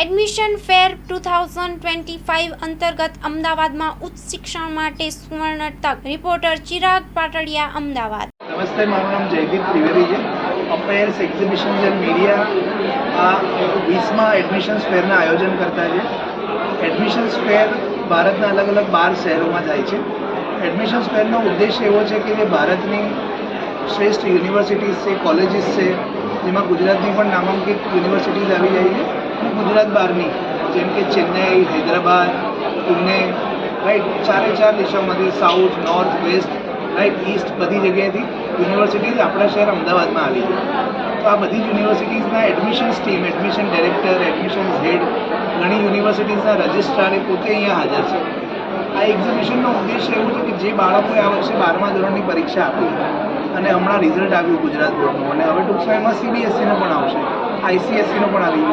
Admission fair two thousand twenty five અંતર્ગત અમદાવાદમાં ઉચ્ચ શિક્ષણ માટે સુવર્ણ તક. રિપોર્ટર ચિરાગ પાટડિયા, અમદાવાદ. નમસ્તે, મારું નામ જયદીપ ત્રિવેદી છે. અમ્પાયર્સ એક્ઝિબિશન્સ એન્ડ મીડિયા આ વીસમાં એડમિશન્સ ફેરના આયોજન કરતા છે. એડમિશન્સ ફેર ભારતના અલગ અલગ બાર શહેરોમાં થાય છે. એડમિશન્સ ફેરનો ઉદ્દેશ એવો છે કે જે ભારતની શ્રેષ્ઠ યુનિવર્સિટીઝ છે કોલેજીસ છે, જેમાં ગુજરાતની પણ નામાંકિત યુનિવર્સિટીઝ આવી જાય છે. ગુજરાત બહારની જેમ કે ચેન્નઈ, હૈદરાબાદ, પુણે રાઈટ ચારે ચાર દેશોમાંથી south north west right east બધી જગ્યાએથી યુનિવર્સિટીઝ આપણા શહેર અમદાવાદમાં આવી છે તો આ બધી યુનિવર્સિટીઝના admissions team admission director admissions head ઘણી યુનિવર્સિટીઝના રજિસ્ટ્રાર પોતે અહીંયા હાજર છે. આ એક્ઝિબિશનનો ઉદ્દેશ એવું છે કે જે બાળકોએ આ વર્ષે બારમા ધોરણની પરીક્ષા આપી અને હમણાં રિઝલ્ટ આવ્યું ગુજરાત બોર્ડનું. અને હવે ટૂંક સમયમાં સીબીએસસીનું પણ આવશે. આઈસીએસસીનું પણ આવી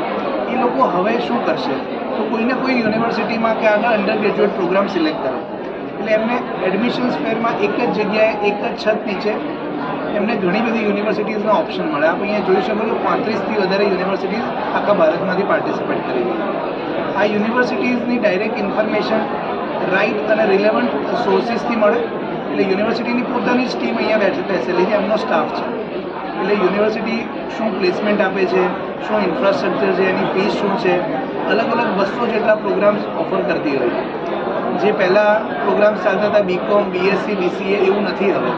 એ લોકો હવે શું કરશે? તો કોઈને કોઈ યુનિવર્સિટીમાં કે આગળ અંડર ગ્રેજ્યુએટ પ્રોગ્રામ સિલેક્ટ કરે. એટલે એમને એડમિશન્સ ફેરમાં એક જ જગ્યાએ એક જ છત નીચે એમને ઘણી બધી યુનિવર્સિટીઝના ઓપ્શન મળે. આપ અહીંયા જોઈ શકો છો, પાંત્રીસથી વધારે યુનિવર્સિટીઝ આખા ભારતમાંથી પાર્ટિસિપેટ કરી આ યુનિવર્સિટીઝની ડાયરેક્ટ ઇન્ફોર્મેશન રાઇટ અને રિલેવન્ટ સોર્સિસથી મળે. એટલે યુનિવર્સિટીની પોતાની જ ટીમ અહીંયા બેઠ બેસેલી છે એમનો સ્ટાફ છે. એટલે યુનિવર્સિટી શું પ્લેસમેન્ટ આપે છે, શું ઇન્ફ્રાસ્ટ્રક્ચર છે, એની ફીસ શું છે, અલગ અલગ બસો જેટલા પ્રોગ્રામ્સ ઓફર કરતી હોય જે પહેલાં પ્રોગ્રામ્સ ચાલતા હતા બીકોમ બીએસસી બીસીએ એવું નથી હવે.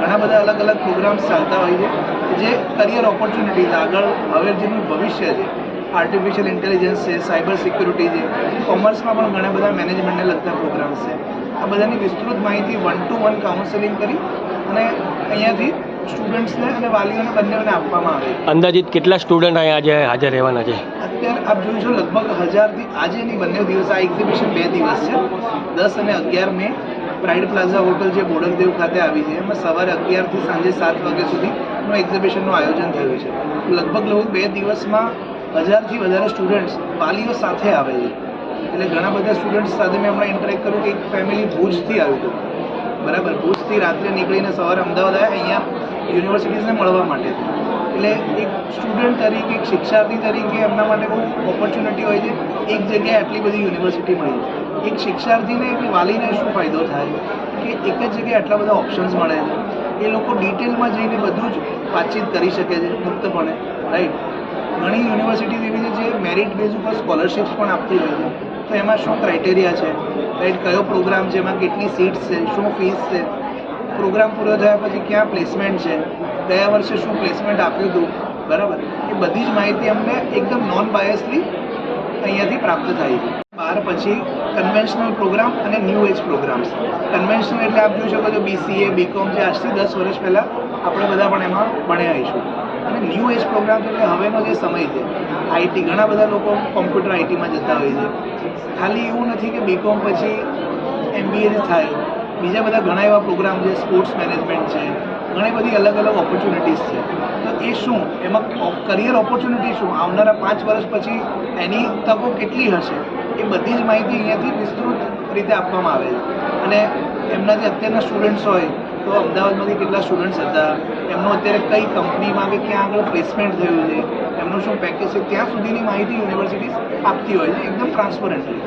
ઘણા બધા અલગ અલગ પ્રોગ્રામ્સ ચાલતા હોય છે, જે કરિયર ઓપોર્ચ્યુનિટીઝ આગળ હવે જેનું ભવિષ્ય છે. આર્ટિફિશિયલ ઇન્ટેલિજન્સ છે સાયબર સિક્યુરિટી છે. કોમર્સમાં પણ ઘણા બધા મેનેજમેન્ટને લગતા પ્રોગ્રામ્સ છે. આ બધાની વિસ્તૃત માહિતી વન ટુ વન કાઉન્સેલિંગ કરી અને અહીંયાથી સ્ટુડન્ટ્સને અને વાલીઓને બંનેઓને આપવામાં આવે અંદાજિત કેટલા સ્ટુડન્ટ અહીંયા આજે હાજર રહેવાના છે? અત્યારે આપ જોઈશો લગભગ હજારથી આજેની બંને દિવસ આ એક્ઝિબિશન બે દિવસ છે. દસ અને અગિયાર મે પ્રાઇડ પ્લાઝા હોટલ જે બોડકદેવ ખાતે આવી છે એમાં સવારે અગિયારથી સાંજે સાત વાગ્યા સુધીનું એક્ઝિબિશનનું આયોજન થયું છે. લગભગ લગભગ બે દિવસમાં હજારથી વધારે સ્ટુડન્ટ્સ વાલીઓ સાથે આવે છે. એટલે ઘણા બધા સ્ટુડન્ટ્સ સાથે મેં હમણાં ઇન્ટરેક્ટ કર્યું કે એક ફેમિલી ભુજથી આવ્યું હતું. બરાબર ભુજથી રાત્રે નીકળીને સવારે અમદાવાદ આવ્યા અહીંયા યુનિવર્સિટીઝને મળવા માટે. એટલે એક સ્ટુડન્ટ તરીકે, એક શિક્ષાર્થી તરીકે એમના માટે બહુ ઓપોર્ચ્યુનિટી હોય છે. એક જગ્યાએ આટલી બધી યુનિવર્સિટી મળી એક શિક્ષાર્થીને એક વાલીને શું ફાયદો થાય? કે એક જ જગ્યાએ આટલા બધા ઓપ્શન્સ મળે? છે એ લોકો ડિટેલમાં જઈને બધું જ વાતચીત કરી શકે છે મુક્તપણે રાઈટ ઘણી યુનિવર્સિટીઝ એવી છે જે મેરિટ બેઝ ઉપર સ્કોલરશિપ્સ પણ આપતી હોય છે. તો એમાં શું ક્રાઇટેરિયા છે? રાઈટ કયો પ્રોગ્રામ છે? એમાં કેટલી સીટ્સ છે? શું ફીસ છે? પ્રોગ્રામ પૂરો થયા પછી ક્યાં પ્લેસમેન્ટ છે? ગયા વર્ષે શું પ્લેસમેન્ટ આપ્યું હતું? બરાબર? એ બધી જ માહિતી અમને એકદમ નોન બાયસલી અહીંયાથી પ્રાપ્ત થાય છે. બાર પછી કન્વેન્શનલ પ્રોગ્રામ અને ન્યૂ એજ પ્રોગ્રામ્સ કન્વેન્શનલ એટલે આપ જોઈ શકો છો બીસીએ બીકોમ જે આજથી દસ વર્ષ પહેલાં આપણે બધા પણ એમાં ભણ્યા આવીશું. અને ન્યૂ એજ પ્રોગ્રામ એટલે હવેનો જે સમય છે આઈટી ઘણા બધા લોકો કોમ્પ્યુટર આઈટીમાં જતા હોય છે. ખાલી એવું નથી કે બીકોમ પછી એમબીએ થાય બીજા બધા ઘણા એવા પ્રોગ્રામ છે સ્પોર્ટ્સ મેનેજમેન્ટ છે, ઘણી બધી અલગ અલગ ઓપોર્ચ્યુનિટીઝ છે. તો એ શું? એમાં કરિયર ઓપોર્ચ્યુનિટી શું? આવનારા પાંચ વર્ષ પછી એની તકો કેટલી હશે? એ બધી જ માહિતી અહીંયાથી વિસ્તૃત રીતે આપવામાં આવે છે અને એમના જે અત્યારના સ્ટુડન્ટ્સ હોય, તો અમદાવાદમાંથી કેટલા સ્ટુડન્ટ્સ હતા? એમનું અત્યારે કઈ કંપનીમાં કે ક્યાં આગળ પ્લેસમેન્ટ થયું છે? એમનું શું પેકેજ છે? ત્યાં સુધીની માહિતી યુનિવર્સિટીઝ આપતી હોય છે, એકદમ ટ્રાન્સપરન્ટલી